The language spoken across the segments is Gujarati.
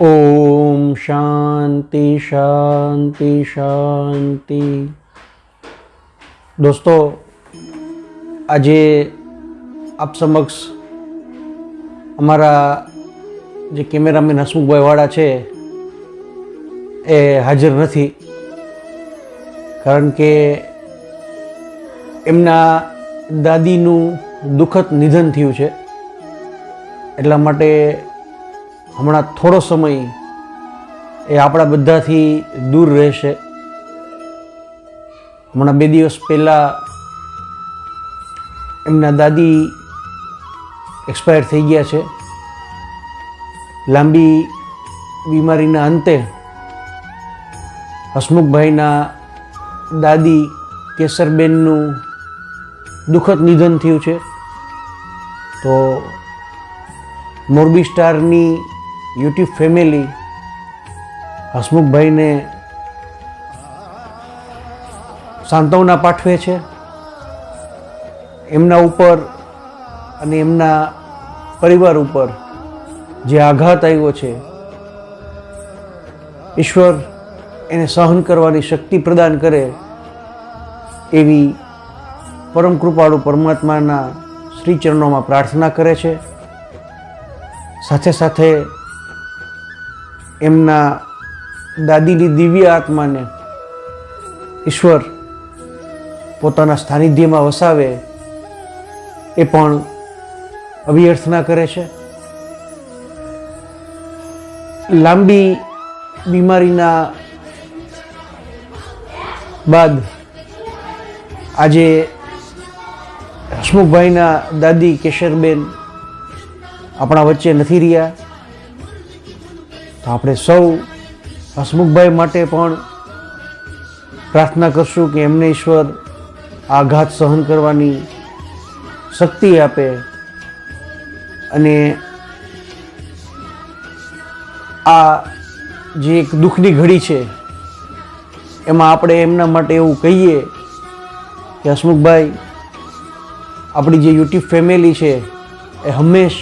ઓમ શાંતિ શાંતિ શાંતિ. દોસ્તો, આજે આપ સમક્ષ અમારા જે કેમેરામેન હસમુખભાઈવાળા છે, એ હાજર નથી. કારણ કે એમના દાદીનું દુઃખદ નિધન થયું છે. એટલા માટે હમણાં થોડો સમય એ આપણા બધાથી દૂર રહેશે. હમણાં બે દિવસ પહેલાં એમના દાદી એક્સપાયર થઈ ગયા છે. લાંબી બીમારીના અંતે હસમુખભાઈના દાદી કેસરબેનનું દુઃખદ નિધન થયું છે. તો મોરબી સ્ટારની યુટ્યુબ ફેમિલી, હસમુખભાઈને સાંત્વના પાઠવે છે. એમના ઉપર અને એમના પરિવાર ઉપર જે આઘાત આવ્યો છે, ઈશ્વર એને સહન કરવાની શક્તિ પ્રદાન કરે એવી પરમ કૃપાળુ પરમાત્માના શ્રી ચરણોમાં પ્રાર્થના કરે છે. સાથે સાથે એમના દાદીની દિવ્ય આત્માને ઈશ્વર પોતાના સ્થાનિધ્યમાં વસાવે એ પણ અભ્યર્થના કરે છે. લાંબી બીમારીના બાદ આજે હસમુખભાઈના દાદી કેશરબેન આપણા વચ્ચે નથી રહ્યા. તો આપણે સૌ હસમુખભાઈ માટે પણ પ્રાર્થના કરશું કે એમને ઈશ્વર આઘાત સહન કરવાની શક્તિ આપે અને આ જે એક દુઃખની ઘડી છે, એમાં આપણે એમના માટે એવું કહીએ કે હસમુખભાઈ, આપણી જે યુટ્યુબ ફેમિલી છે, એ હંમેશ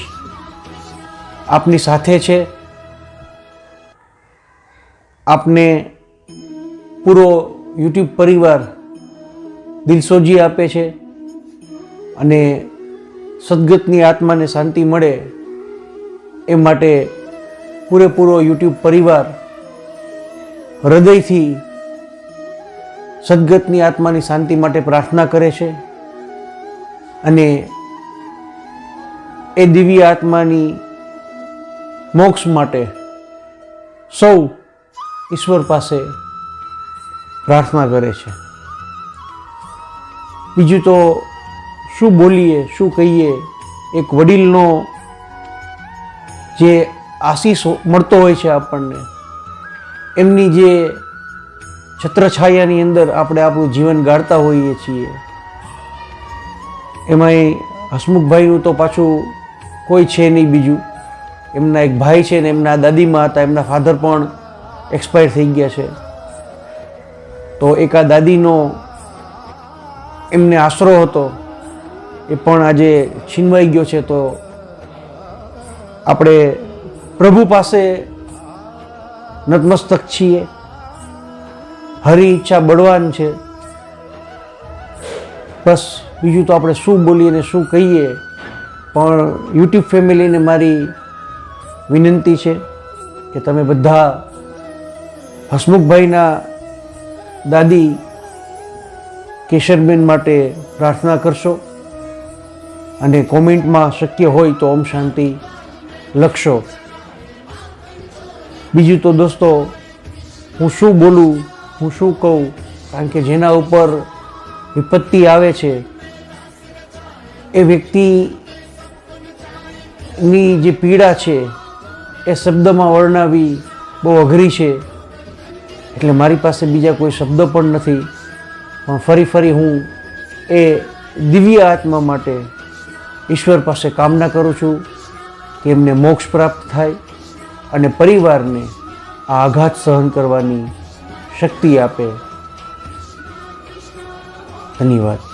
આપની સાથે છે. આપને પૂરો યુટ્યુબ પરિવાર દિલસોજી આપે છે અને સદગતની આત્માને શાંતિ મળે એ માટે પૂરેપૂરો યુટ્યુબ પરિવાર હૃદયથી સદગતની આત્માની શાંતિ માટે પ્રાર્થના કરે છે અને એ દિવ્ય આત્માની મોક્ષ માટે સૌ ઈશ્વર પાસે પ્રાર્થના કરે છે. બીજું તો શું બોલીએ, શું કહીએ? એક વડીલનો જે આશીષ મળતો હોય છે આપણને, એમની જે છત્રછાયાની અંદર આપણે આપણું જીવન ગાળતા હોઈએ છીએ. એમાંય હસમુખભાઈનું તો પાછું કોઈ છે નહીં બીજું. એમના એક ભાઈ છે ને એમના દાદીમાં હતા, એમના ફાધર પણ એક્સપાયર થઈ ગયા છે. તો એક દાદીનો એમને આશરો હતો, એ પણ આજે છીનવાઈ ગયો છે. તો આપણે પ્રભુ પાસે નતમસ્તક છીએ. હરી ઈચ્છા બળવાન છે. બસ બીજું તો આપણે શું બોલીએ ને શું કહીએ, પણ યુટ્યુબ ફેમિલીને મારી વિનંતી છે કે તમે બધા હસમુખભાઈના દાદી કેશરબેન માટે પ્રાર્થના કરશો અને કોમેન્ટમાં શક્ય હોય તો ઓમ શાંતિ લખશો. બીજું તો દોસ્તો, હું શું બોલું, હું શું કહું, કારણ કે જેના ઉપર વિપત્તિ આવે છે, એ વ્યક્તિની જે પીડા છે, એ શબ્દમાં વર્ણવી બહુ અઘરી છે. એટલે મારી પાસે બીજા કોઈ શબ્દ પણ નથી. પણ ફરી ફરી હું એ દિવ્ય આત્મા માટે ઈશ્વર પાસે કામના કરું છું કે એમને મોક્ષ પ્રાપ્ત થાય અને પરિવારને આ આઘાત સહન કરવાની શક્તિ આપે. ધન્યવાદ.